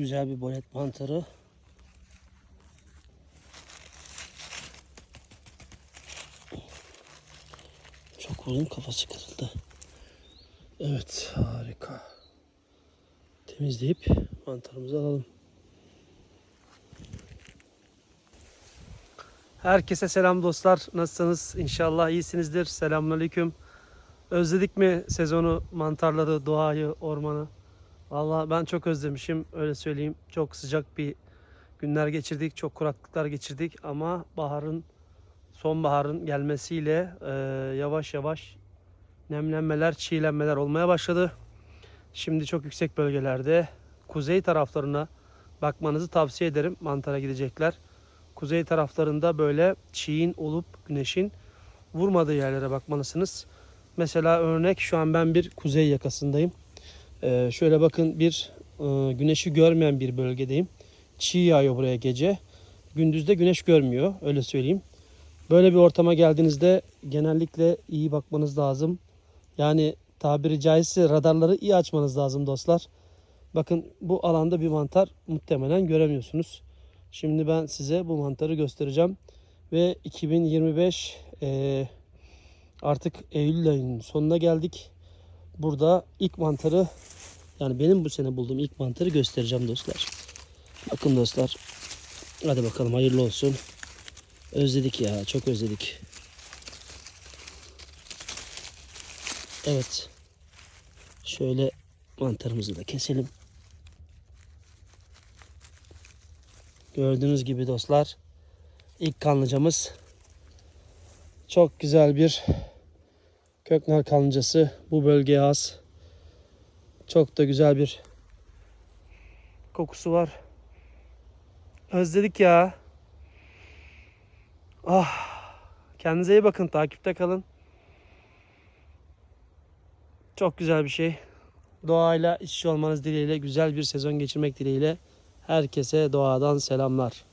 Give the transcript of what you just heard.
güzel bir boyet mantarı. Çok uzun kafası kırıldı. Evet harika. Temizleyip mantarımızı alalım. Herkese selam dostlar. Nasılsınız? İnşallah iyisinizdir. Selamünaleyküm. Özledik mi sezonu, mantarları, doğayı, ormanı? Vallahi ben çok özlemişim. Öyle söyleyeyim. Çok sıcak bir günler geçirdik. Çok kuraklıklar geçirdik. Ama baharın, sonbaharın gelmesiyle e, yavaş yavaş nemlenmeler, çiğlenmeler olmaya başladı. Şimdi çok yüksek bölgelerde kuzey taraflarına bakmanızı tavsiye ederim. Mantara gidecekler. Kuzey taraflarında böyle çiğin olup güneşin vurmadığı yerlere bakmalısınız. Mesela örnek şu an ben bir kuzey yakasındayım. Ee, şöyle bakın bir e, güneşi görmeyen bir bölgedeyim. Çiğ yağıyor buraya gece. Gündüzde güneş görmüyor öyle söyleyeyim. Böyle bir ortama geldiğinizde genellikle iyi bakmanız lazım. Yani tabiri caizse radarları iyi açmanız lazım dostlar. Bakın bu alanda bir mantar muhtemelen göremiyorsunuz. Şimdi ben size bu mantarı göstereceğim. Ve 2025 eee, artık Eylül ayının sonuna geldik. Burada ilk mantarı yani benim bu sene bulduğum ilk mantarı göstereceğim dostlar. Bakın dostlar. Hadi bakalım hayırlı olsun. Özledik ya çok özledik. Evet. Şöyle mantarımızı da keselim. Gördüğünüz gibi dostlar ilk kanlıcamız çok güzel bir köknar kanlıcası bu bölgeye has. Çok da güzel bir kokusu var. Özledik ya. Ah. Kendinize iyi bakın. Takipte kalın. Çok güzel bir şey. Doğayla iç içe olmanız dileğiyle güzel bir sezon geçirmek dileğiyle herkese doğadan selamlar.